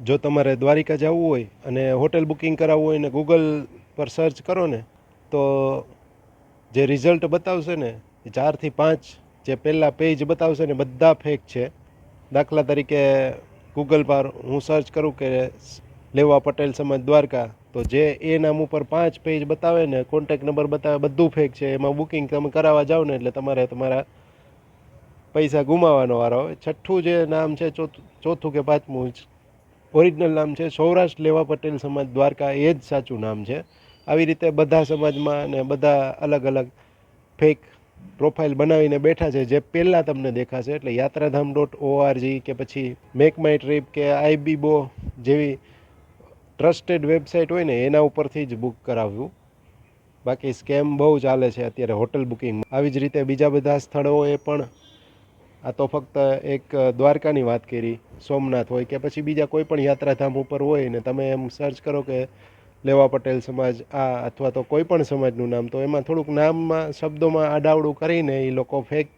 જો તમારે દ્વારિકા જવું હોય અને હોટેલ બુકિંગ કરાવવું હોય ને ગૂગલ પર સર્ચ કરો ને, તો જે રિઝલ્ટ બતાવશે ને, એ ચારથી પાંચ જે પહેલાં પેજ બતાવશે ને બધા ફેક છે. દાખલા તરીકે ગૂગલ પર હું સર્ચ કરું કે લેવા પટેલ સમાજ દ્વારકા, તો જે એ નામ ઉપર પાંચ પેજ બતાવે ને કોન્ટેક નંબર બતાવે, બધું ફેક છે. એમાં બુકિંગ તમે કરાવવા જાઓ ને, એટલે તમારે તમારા પૈસા ગુમાવવાનો વારો આવે. છઠ્ઠું જે નામ છે, ચોથું ચોથું કે પાંચમું ઓરિજિનલ નામ છે સૌરાષ્ટ્ર લેવા પટેલ સમાજ દ્વારકા એ જ સાચું નામ છે. આવી રીતે બધા સમાજમાં અને બધા અલગ અલગ ફેક પ્રોફાઇલ બનાવીને બેઠા છે, જે પહેલાં તમને દેખાશે, એટલે યાત્રાધામ ડોટ ઓઆરજી કે પછી મેક માય ટ્રીપ કે આઈબીબો જેવી ટ્રસ્ટેડ વેબસાઇટ હોય ને, એના ઉપરથી જ બુક કરાવવું બાકી સ્કેમ બહુ ચાલે છે અત્યારે હોટલ બુકિંગ આવી જ રીતે બીજા બધા સ્થળોએ પણ આ તો ફક્ત એક દ્વારકાની વાત કરી. સોમનાથ હોય કે પછી બીજા કોઈ પણ યાત્રાધામ ઉપર હોય ને તમે એમ સર્ચ કરો કે લેવા પટેલ સમાજ આ અથવા તો કોઈ પણ સમાજનું નામ, તો એમાં થોડુંક નામમાં, શબ્દોમાં આડાવડું કરીને એ લોકો ફેક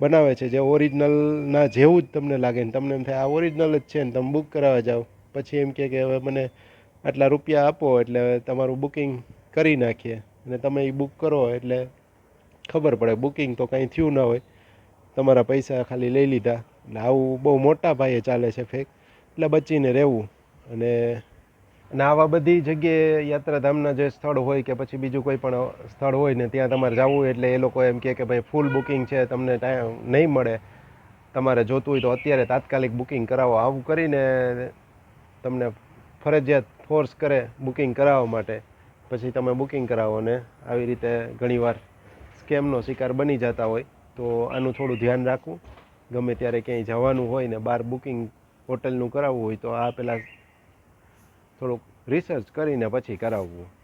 બનાવે છે, જે ઓરિજિનલના જેવું જ તમને લાગે ને તમને એમ થાય, આ ઓરિજિનલ જ છે ને, તમે બુક કરાવવા જાઓ. પછી એમ કહે કે હવે મને આટલા રૂપિયા આપો એટલે તમારું બુકિંગ કરી નાખીએ. અને તમે એ બુક કરો એટલે ખબર પડે બુકિંગ તો કાંઈ થયું ના હોય. તમારા પૈસા ખાલી લઈ લીધા. એટલે આવું બહુ મોટા પાયે ચાલે છે ફેક, એટલે બચીને રહેવું. અને અને આવા બધી જગ્યાએ યાત્રાધામના જે સ્થળ હોય કે પછી બીજું કોઈ પણ સ્થળ હોય ને ત્યાં તમારે જવું એટલે એ લોકો એમ કહે કે ભાઈ ફૂલ બુકિંગ છે, તમને ટાઈમ નહીં મળે. તમારે જોતું હોય તો અત્યારે તાત્કાલિક બુકિંગ કરાવો. આવું કરીને તમને ફરજિયાત ફોર્સ કરે બુકિંગ કરાવવા માટે. પછી તમે બુકિંગ કરાવો ને આવી રીતે ઘણીવાર સ્કેમનો શિકાર બની જતા હોય. તો આનું થોડું ધ્યાન રાખવું. ગમે ત્યારે ક્યાંય જવાનું હોય ને બહાર બુકિંગ હોટલનું કરાવવું હોય તો આ પહેલાં થોડુંક રિસર્ચ કરીને પછી કરાવવું.